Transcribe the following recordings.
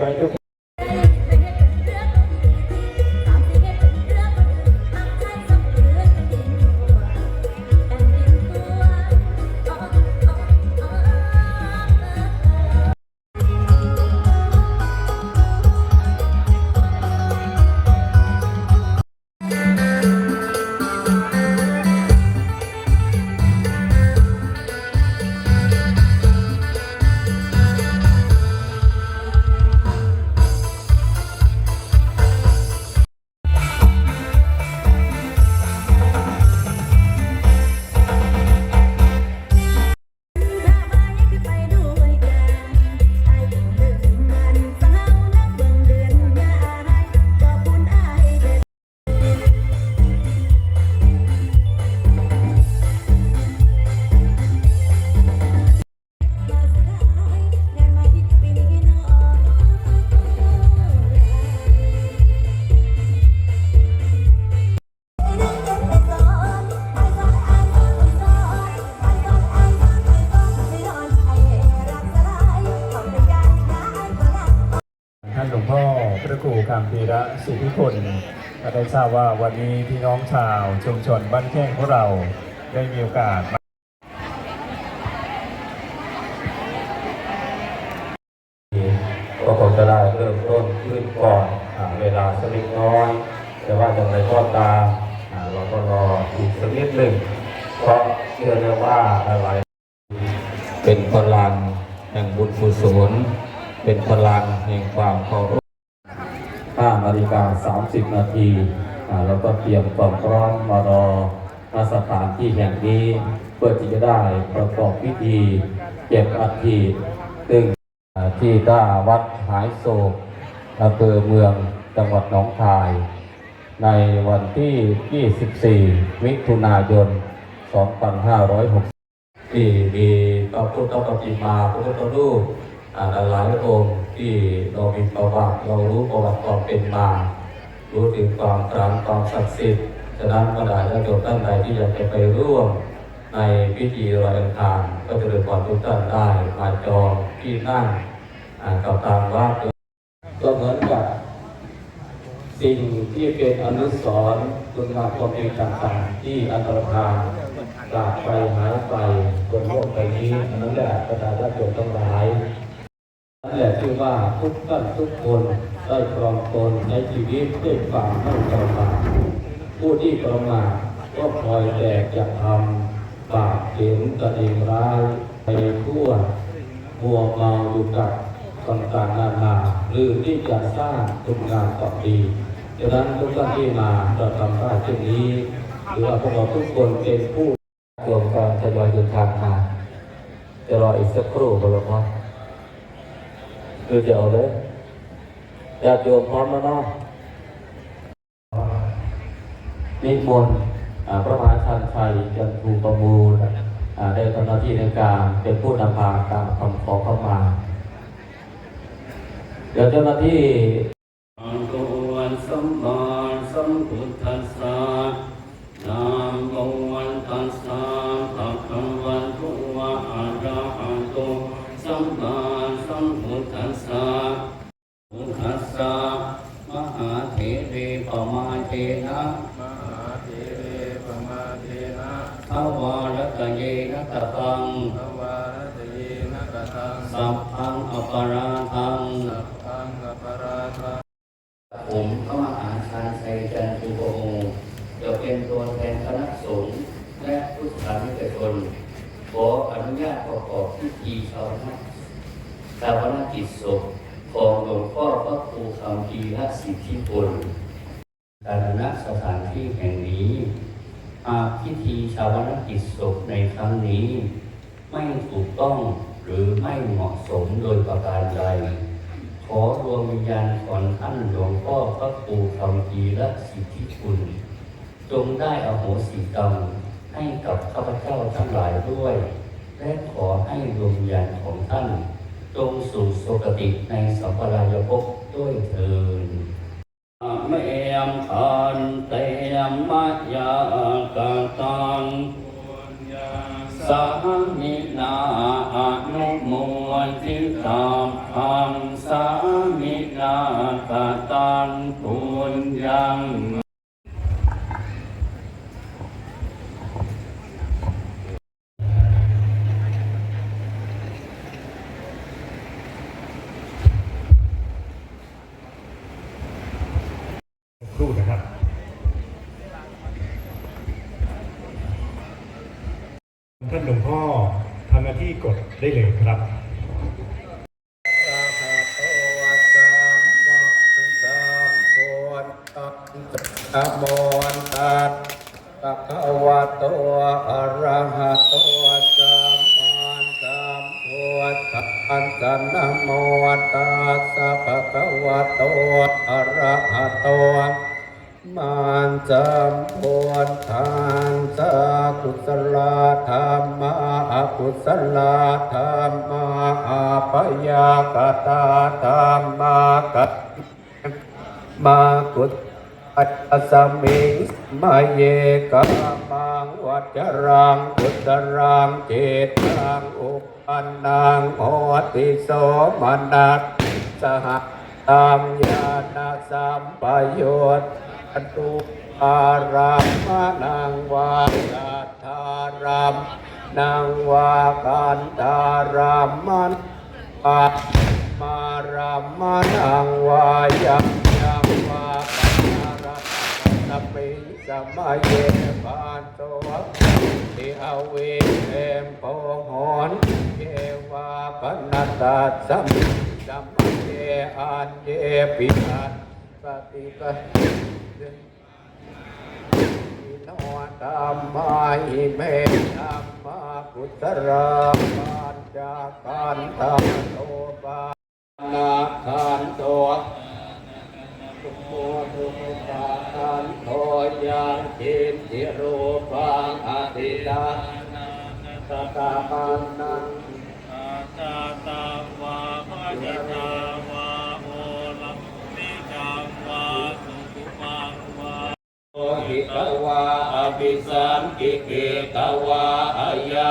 ไป ระครูคำพีระสุพิพลก็ได้ทราบว่าวันนี้พี่น้องชาวชุมชนบ้านแข้งของเราได้มีโอกาสก็คงจะได้เริ่มต้นขึ้นก่อนอเวลาสักเล็กน้อยแต่ว่าอย่างไรก็ตามเราก็รออีกสักนิดหนึ่งเพราะเชื่อเลยว่าอะไรเป็นพลังแห่งบุญกุศลเป็นพลังแห่งความเคารพ 5นาฬิกา30 นาทีเราก็เตรียมความพร้อมมารอณสถานที่แห่งนี้เพื่อที่จะได้ประกอบพิธีเก็บอัฐิซึ่งที่หน้าวัดหายโศกอำเภอเมืองจังหวัดหนองคาย ในวันที่ 24 มิถุนายน 2560ที่มีพระพุทธปฏิมาพระพุทธรูปหลายองค์ ที่เรามีประวัติเรารู้ประวัติความเป็นมา รู้ถึงความตรังความศักดิ์สิทธิ์ฉะนั้นก็ได้และโยมท่านใดที่อยากจะไปร่วมในพิธีลอยอังคารก็จะเดินความทุกท่านได้มาจองที่นั่งกับทางวัดก็เหมือนกับสิ่งที่เป็นอนุสรณ์คุณงามความดีต่างๆ ที่อันตรธานกลาดไปหายไปบนโลกใบนี้อันนั้นแหละประชาชนทั้งหลาย นั่นแหละคือว่าทุกท่านทุกคนได้ครองตนในชีวิตด้วยความไม่ประมาทผู้ที่ประมาทก็คอยแต่จะทำบาปเห็นตนเองร้ายไปทั่วมัวเมาอยู่กับต่างๆนานาหรือที่จะสร้างคุณงามความดีดังนั้นทุกท่านที่มาเราทำได้เช่นนี้หรือว่าพวกเราทุกคนเป็นผู้รวมการทยอยเดินทางมาจะรออีกสักครู่ก็แล้วครับ คือจะเอาเลยญาติโยมพร้อมแล้วเนาะนิมนต์พระมหาชันชัยจันทูประมูลได้ทำหน้าที่ในการเป็นผู้นำพาการคำขอเข้ามา เดี๋ยวเจ้าหน้าที่ ญาตประกอบพิธีชาวนาชาวนากิจศพของหลวงพ่อพระครูคำพีระสิทธิพลการณสถานที่แห่งนี้ หากพิธีชาวนากิจศพในครั้งนี้ ไม่ถูกต้องหรือไม่เหมาะสมโดยประการใด ขอดวงวิญญาณของท่านหลวงพ่อพระครูคำพีและสิทธิคุณจงได้อโหสิกรรมให้กับข้าพเจ้าทั้งหลายด้วย และขอให้ดวงวิญญาณของท่านจงสู่สุคติในสัมปรายภพด้วยเถิดเมยมคันเตยมมะยากาตังปุญญาสามินาอนุโมทิตามพังสามินากตันปุญญัง ครู่นะครับ ท่านหลวงพ่อทำหน้าที่กดได้เลยครับ อะโมตัสสะภะคะวะโต อะระหะโตสัมมาสัมพุทธัสสะนะโมตัสสะภะคะวะโตอะระหะโตมันสัมพุทธัสสกุศลธรรมะอกุศลธรรมะอาปยากตาธรรมะกัตมากุตอัตสมิงมาเยกัามังวัจรังกุตรังเจตังอุปันนังโหติโสมนัสสหตัมญาณสัมปโยชน์ตุอารามมานังวาสัทธารามนังวากันตารามมันปะมารามนังวายังยังวาปัญญาระตะปิ สมัยเยปานโตติอาเวเอมโปหอนเยวาปนัตตาสัมสัมเยอันเยปิอันปฏิกะโนตัมมาหิเมตัมมากุตระปัญจกันตัมโตปานาคันโตตุโมตุปาคันโท ยังจิตติรูปังอธิตาตตาปันนังอาตาตาวาพระจิตาวาโอลัมปิจังวาสุขุมังวาโอหิตวาอภิสัมกิเกตวาอายา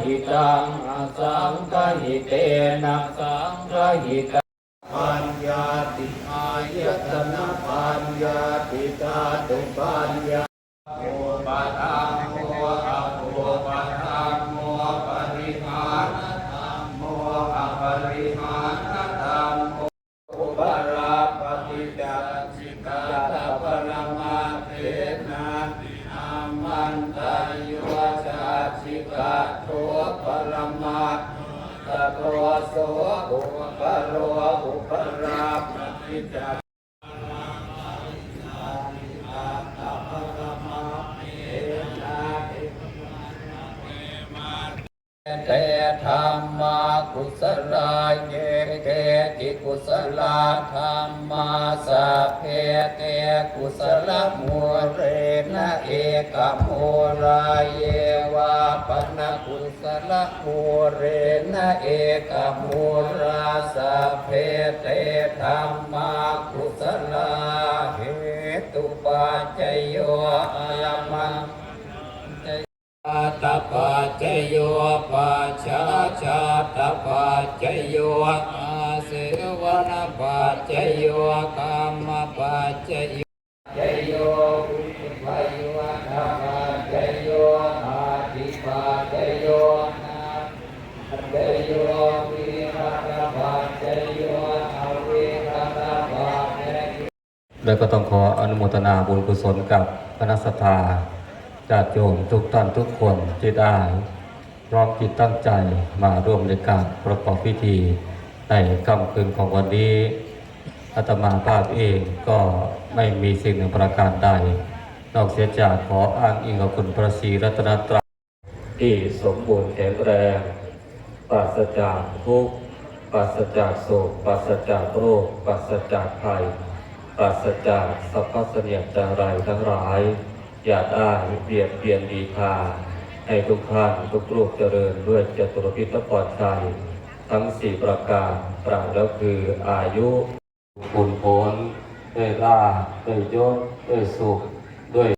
หิตังอสังกหิเตนะสังกหิต โทปรมาตะโตโสภุปโรภุปราปฏิจัก ธรรมากุศลาเยเกติกุศลาธรรมาสัพเพเตกุศลมูเรนะเอกมูราเยวาปนกุศลมูเรนะเอกมูราสัพเพเตธรรมากุศลาเหตุปัจจโยอามัง ปัจฉาชาตปัจจโยอาเสวนปัจจโยกรรมปัจจโยจโยอุปโยนาปัจจโยอาทิปัจจโยนาปัจจโยวิรัตปัจจโยอวิรัตปัจจโยแล้วก็ต้องขออนุโมทนาบุญกุศลกับคณะสัตยาญาติโยมทุกท่านทุกคนที่ได้ พร้อมจิตตั้งใจมาร่วมในการประกอบพิธี ในค่ำคืนของวันนี้อาตมาภาพเองก็ไม่มีสิ่งหนึ่งประการใด นอกเสียจากขออ้างอิงกับคุณพระศรีรัตนตรัยที่สมบูรณ์แข็งแรงปราศจากทุกข์ปราศจากโศกปราศจากโรคปราศจากภัยปราศจากสัพพเสนียจารายทั้งหลาย อย่าได้เบียดเบียนดีพา ให้ทุกท่านทุกลูกเจริญด้วยจตุรพิทัลอดภัยทั้งสี่ประการปราแล้วคืออายุคุณผลด้วยลาด้วยยศด้วยสุขด้วย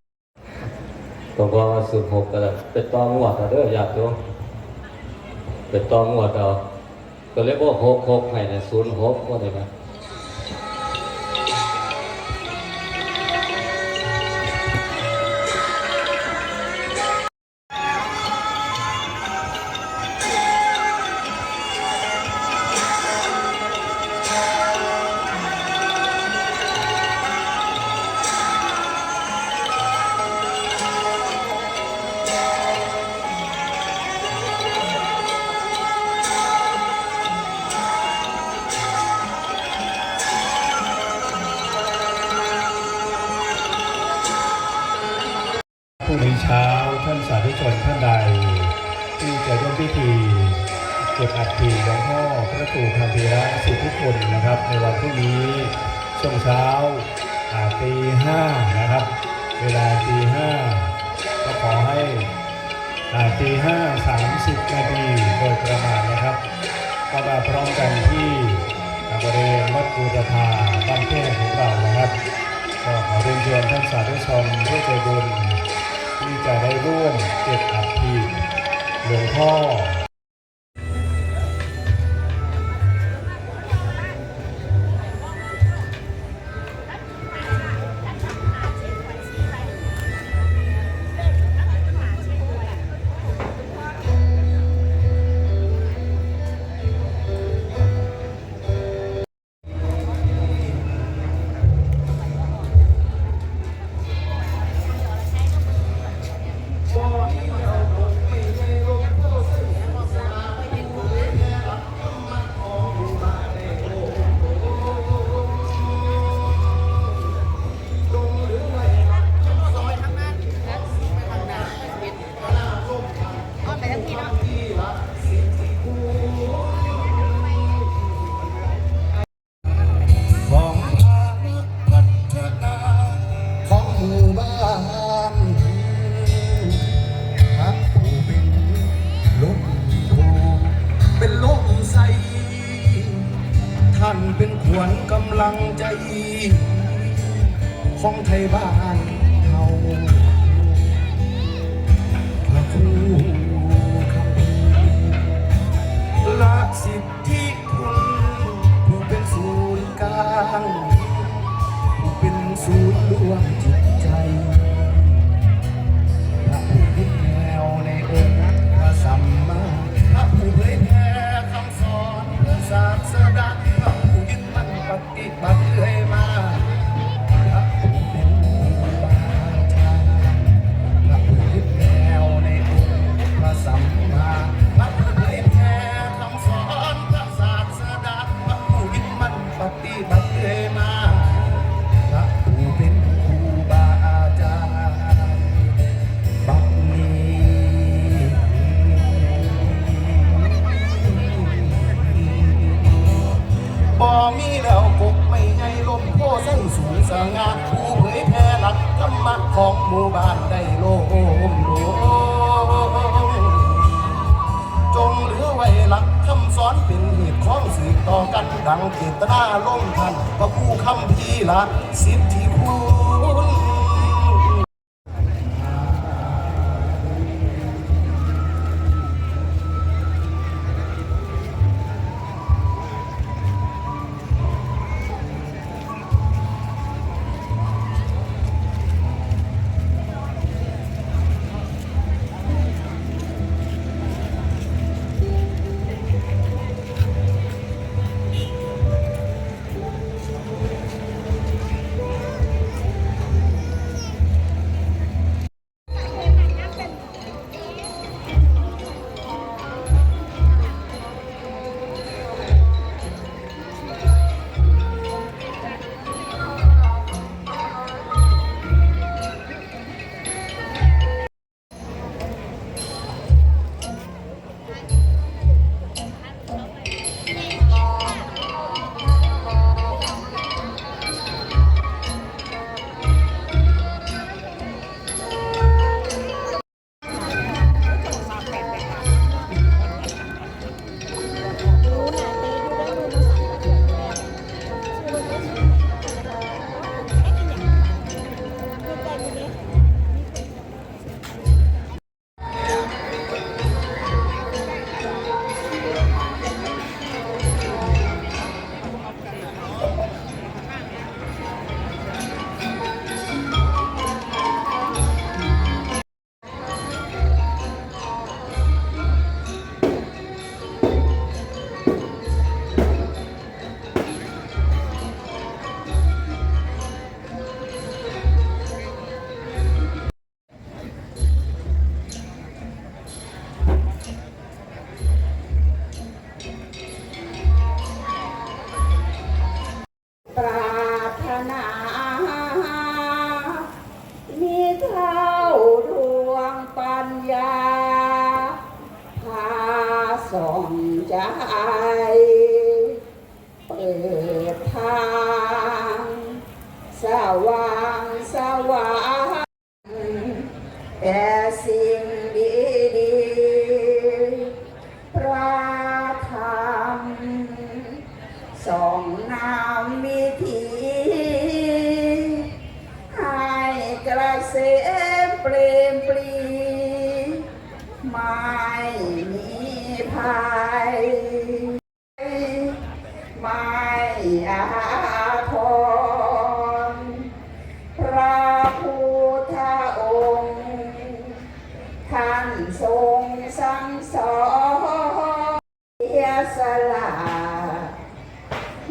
หลงพ่อสุขหกกันแล้เป็นต้องหวดเอาด้ออยากดูเป็นต้องหวดเอาก็เรียกว่าหกหกให้นะศูนย์หกว่าไงนะ เก็บอัฐิหลวงพ่อพระครูธรรมพีระสิทธิคุณนะครับ ในวันพรุ่งนี้ช่วงเช้าตีห้านะครับ เวลาตีห้าก็ขอให้ตีห้าสามสิบนาทีโดยประมาณนะครับ ก็มาพร้อมกันที่บริเวณวัดกูรพาบ้านเพื่อนของเรานะครับก็ขอเรียนเชิญท่านสาธุชนผู้ใจบุญที่จะได้ร่วมเก็บอัฐิหลวงพ่อำลังใจ ของไทยบ้าน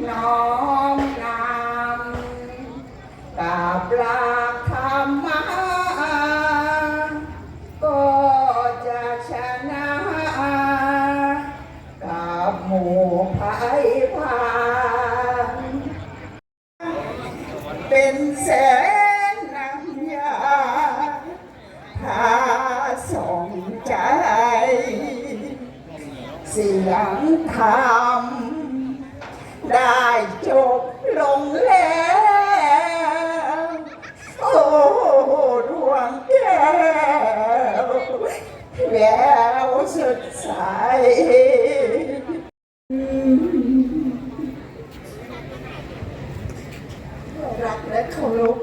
น้อมนำกราบลาธรรมะก็จะชนะกับหมู่ภัยพานเป็นแสนน้ำยาพาสองใจ เสียงทา รักและเคารพ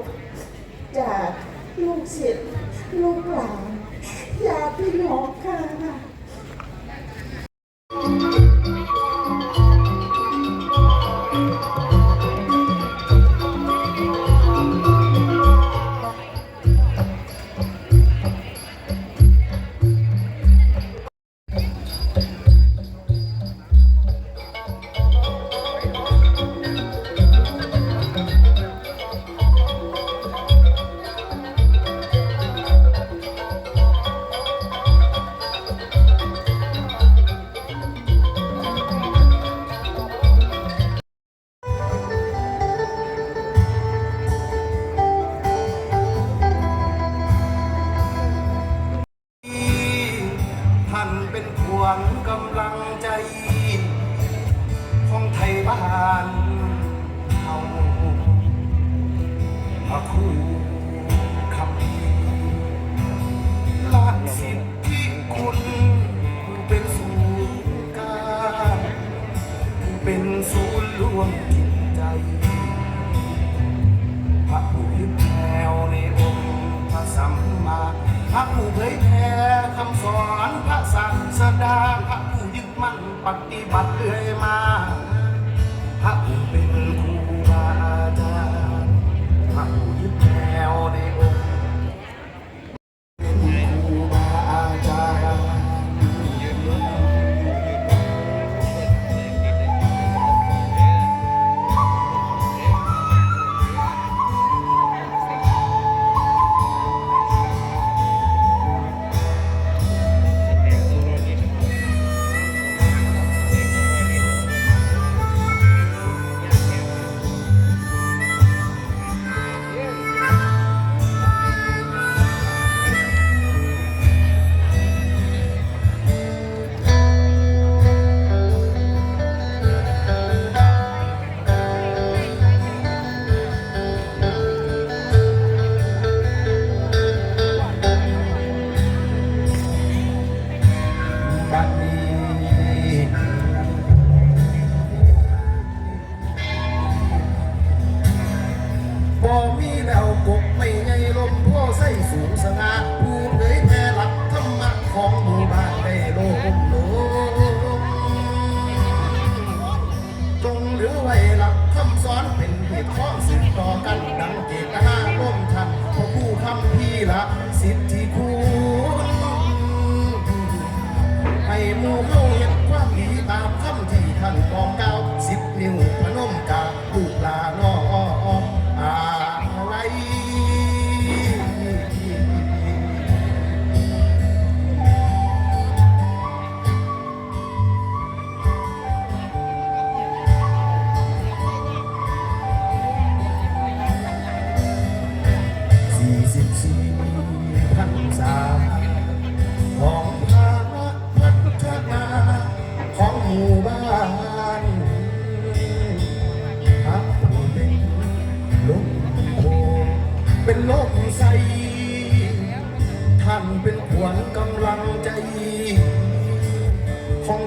ปฏิบัติเรื่อยมา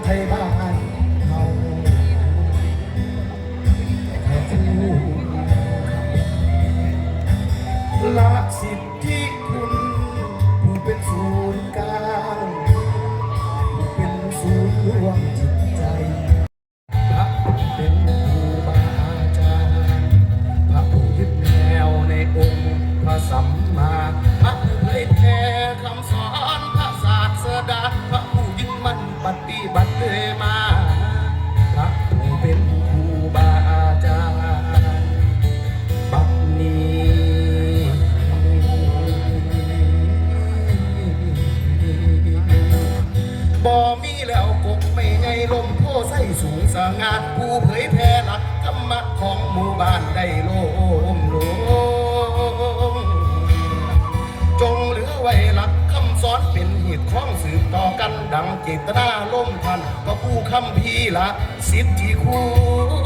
Saya. ดังเจตนาล่มทันก็ะผู้คำพีละสิทธิคู่